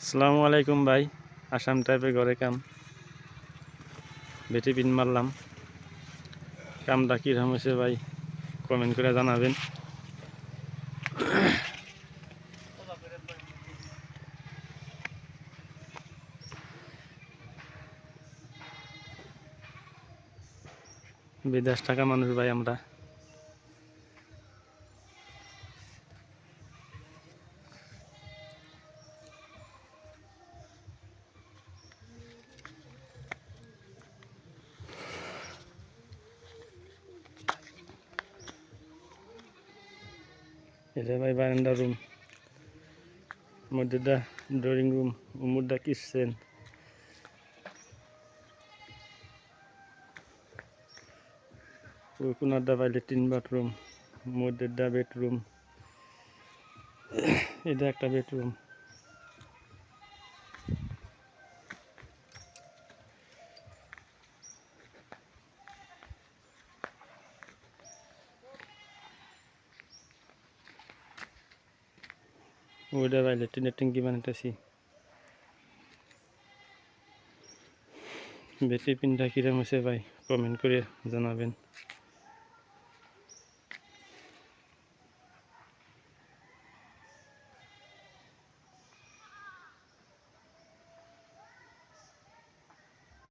আসসালামু আলাইকুম ভাই। আসাম টাইপের ঘরে কাম। বেটি পিন মারলাম। কামটা কীরকম হয়েছে ভাই কমেন্ট করে জানাবেন। বিদেশ থাকা মানুষ ভাই আমরা। এটা ভাই বারান্দা রুম মধ্যেটা ড্রয়িং রুম উমরটা কিচেন ওই কোনারটা ভাই লেট্রিন বাথরুম মধ্যেটা বেডরুম এটা একটা বেডরুম ওইটা ভাই লেট্রিনের ট্যাঙ্কি বানাইতেছি বেটি পিনটা কিরম হয়েছে ভাই কমেন্ট করে জানাবেন